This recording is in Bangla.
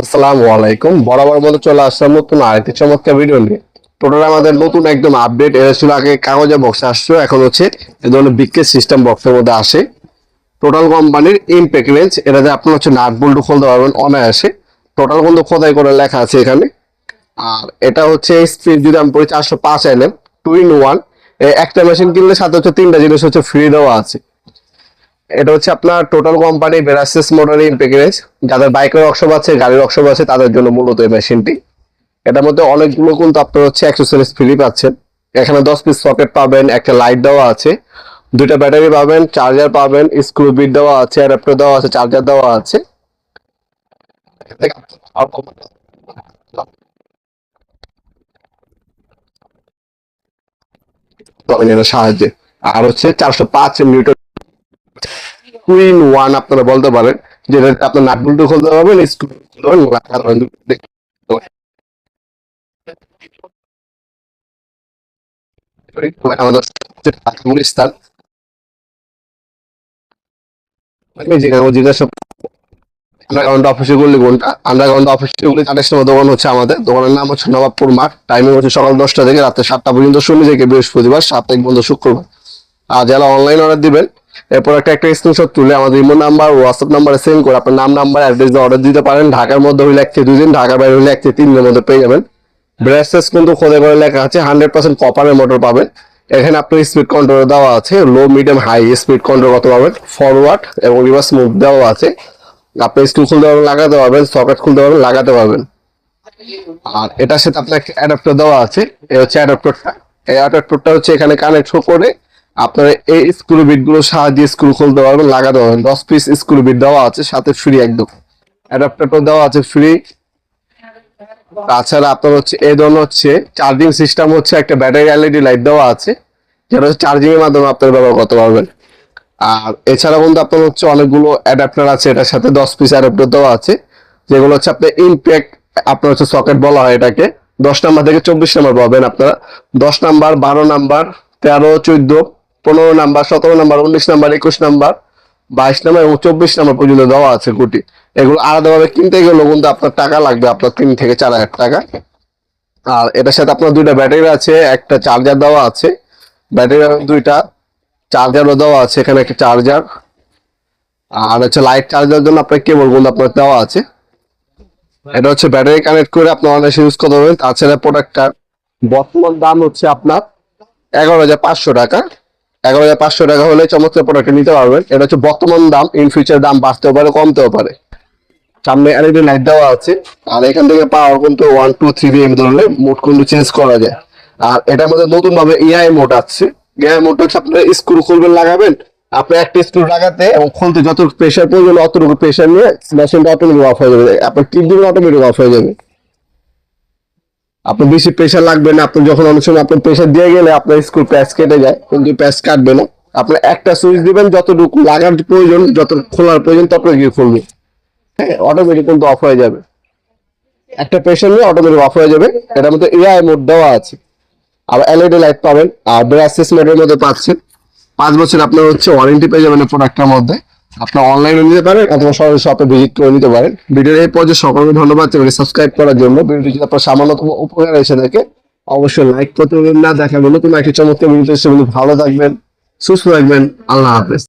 আসসালামু আলাইকুম। বরাবর মতো চলে আসলাম নতুন ভিডিও টোটাল আমাদের নতুন একদম আপডেট এটা ছিল আগে এখন হচ্ছে এ ধরনের সিস্টেম বক্সের মধ্যে আসে। টোটাল কোম্পানির রেঞ্জ এটাতে হচ্ছে খুলতে পারবেন অনায়াসে। টোটাল কিন্তু খোদাই করে লেখা আছে এখানে। আর এটা হচ্ছে চারশো পাঁচ এনএম টু ইন ওয়ান একটা মেশিন কিনলে সাথে হচ্ছে তিনটা জিনিস হচ্ছে ফ্রি দেওয়া আছে। এটা হচ্ছে আপনার টোটাল কোম্পানি বেরাসিস মোটর ইম্পেকারেজ যাদের বাইকের ওয়ার্কশপ আছে, গাড়ির ওয়ার্কশপ আছে, তাদের জন্য মূলত এই মেশিনটি এটার মধ্যে অনেকগুলো কিন্তু আপনার হচ্ছে অ্যাক্সেসরিজ ফ্রি পাচ্ছেন। এখানে দশ পিস সকেট পাবেন, একটা লাইট দেওয়া আছে, দুইটা ব্যাটারি পাবেন চার্জার পাবেন স্ক্রু বিট দেওয়া আছে অ্যাডাপ্টার দেওয়া আছে চার্জার দেওয়া আছে। সাহায্যে। আর হচ্ছে চারশো পাঁচ নিউটন কুইন ওয়ান আপনারা বলতে পারেন, যেটা আপনার নাট বল্টু খুলতে পারবেন স্ক্রু যেখানে জিজ্ঞাসা অফিসে সময় দোকান হচ্ছে আমাদের। দোকানের নাম হচ্ছে নবাবপুর মাঠ। টাইমিং হচ্ছে সকাল দশটা থেকে রাত্রে সাতটা পর্যন্ত, শনি থেকে বৃহস্পতিবার, সাপ্তাহিক বন্ধ শুক্রবার। আর যারা অনলাইন অর্ডার দিবেন এরপর একটা একটা স্ক্রিনশট তুলে আমাদের ইমো নাম্বার হোয়াটসঅ্যাপ নাম্বারে সেন্ড করে আপনার নাম নাম্বার অ্যাড্রেস দিয়ে অর্ডার দিতে পারেন, ঢাকার মধ্যে হইলে এক থেকে দিন, ঢাকার বাইরে হইলে এক তিন দিনের মধ্যে পেয়ে যাবেন। ব্রেসেস কিন্তু খোদে করে লেখা আছে হান্ড্রেড পার্সেন্ট কপারের মোটর পাবেন। এখানে আপনার স্পিড কন্ট্রোল দেওয়া আছে low medium high speed control কত পাবেন ফরওয়ার্ড এবং রিভার্স মুভ দেওয়া আছে। আপনি স্ক্রু খুলতে পারবেন, লাগাতে পারবেন সকেট খুলতে পারবেন, লাগাতে পারবেন। আর এটার সাথে আপনার অ্যাডাপ্টার দেওয়া আছে, এই হচ্ছে অ্যাডাপ্টারটা এই অ্যাডাপ্টারটা হচ্ছে এখানে কানেক্ট করে আপনার এই স্ক্রু বিটগুলো সাহায্যে স্ক্রু খুলতে পারবেন লাগাতে পারবেন দশ পিস স্ক্রু বিট দেওয়া আছে, সাথে ফ্রি একদম। অ্যাডাপ্টারটা দেওয়া আছে ফ্রি তাছাড়া আপনার হচ্ছে এই ধরনের হচ্ছে চার্জিং সিস্টেম হচ্ছে একটা ব্যাটারি এলইডি লাইট দেওয়া আছে, যেটা হচ্ছে চার্জিং এর মাধ্যমে আপনারা ব্যবহার করতে পারবেন। আর এছাড়া বলতে আপনার হচ্ছে অনেকগুলো অ্যাডাপ্টার আছে, এটার সাথে দশ পিস অ্যাডাপ্টার দেওয়া আছে, যেগুলো হচ্ছে আপনার ইম্প্যাক্ট আপনার হচ্ছে সকেট বলা হয় এটাকে। দশ নাম্বার থেকে চব্বিশ নাম্বার পাবেন আপনারা। দশ নাম্বার বারো নাম্বার তেরো, চোদ্দ পনেরো নাম্বার, সতেরো নাম্বার, উনিশ নাম্বার, একুশ নাম্বার, বাইশ নাম্বার এবং চব্বিশ নাম্বার পর্যন্ত দেওয়া আছে গুটি। এগুলো আলাদাভাবে কিনতে গেলেও কিন্তু আপনার টাকা লাগবে, আপনার তিন থেকে চার হাজার টাকা। আর এটার সাথে আপনার দুইটা ব্যাটারি আছে, একটা চার্জার দেওয়া আছে। ব্যাটারি দুইটা চার্জারও দেওয়া আছে, এখানে একটা চার্জার আর হচ্ছে লাইট চার্জার জন্য আপনার কেবলগুলো আপনার দেওয়া আছে। এটা হচ্ছে ব্যাটারি কানেক্ট করে আপনি অনায়াসে ইউজ করতে পারবেন। তাছাড়া প্রোডাক্টটার বর্তমান দাম হচ্ছে আপনার এগারো হাজার পাঁচশো টাকা। এগারো হাজার পাঁচশো টাকা হলে চমৎকার প্রোডাক্ট নিতে পারবেন। এটা হচ্ছে বর্তমান দাম ইন ফিউচার দাম বাড়তেও পারে, কমতেও পারে। সামনে এলইডি লাইট দেওয়া আছে। আর এখান থেকে পাওয়ার কিন্তু ওয়ান টু থ্রি এম ধরনের মোড কিন্তু চেঞ্জ করা যায়। আর এটার মধ্যে নতুন ভাবে ইআই মোড আছে ইআই মোড হচ্ছে আপনার স্ক্রু খুলবেন, লাগাবেন। আপনি একটা স্ক্রু লাগাতে এবং খুলতে যত প্রেশার প্রয়োজন, অতটুকু প্রেশার নিয়ে মেশিনটা অটোমেটিক অফ হয়ে যাবে। আপনার টিপ দিবেন অটোমেটিক অফ হয়ে যাবে। আপনার বেশি প্রেশার লাগবে না, আপনি যখন অনেক সময় আপনার প্রেশার দিয়ে গেলে আপনার স্কুল প্যাচ কেটে যায়, কিন্তু প্যাচ কাটবে না। আপনি একটা সুইচ দিবেন, যতটুকু লাগার প্রয়োজন, যত খোলার প্রয়োজন ততটুকু খুলবে হ্যাঁ অটোমেটিক কিন্তু অফ হয়ে যাবে। একটা প্রেশার নিয়ে অটোমেটিক অফ হয়ে যাবে। এটার মধ্যে এআই মোড দেওয়া আছে। আর এলইডি লাইট পাবেন, আর ব্রাসেস মোডের মধ্যে পাচ্ছেন। পাঁচ বছর আপনার হচ্ছে ওয়ারেন্টি পেয়ে যাবেন প্রোডাক্টটার মধ্যে। আপনার অনলাইনে নিতে পারেন অথবা সরাসরি শপে ভিজিট করে নিতে পারেন। ভিডিওর এই পর্যায়ে সকলকে ধন্যবাদ চ্যানেলটি সাবস্ক্রাইব করার জন্য। ভিডিওটি যদি আপনার সামান্যতম উপকার এসে থাকে, অবশ্যই লাইক করতে না। দেখা গেল নতুন একটি চমৎকার ভিডিও ভালো থাকবেন, সুস্থ থাকবেন। আল্লাহ হাফেজ।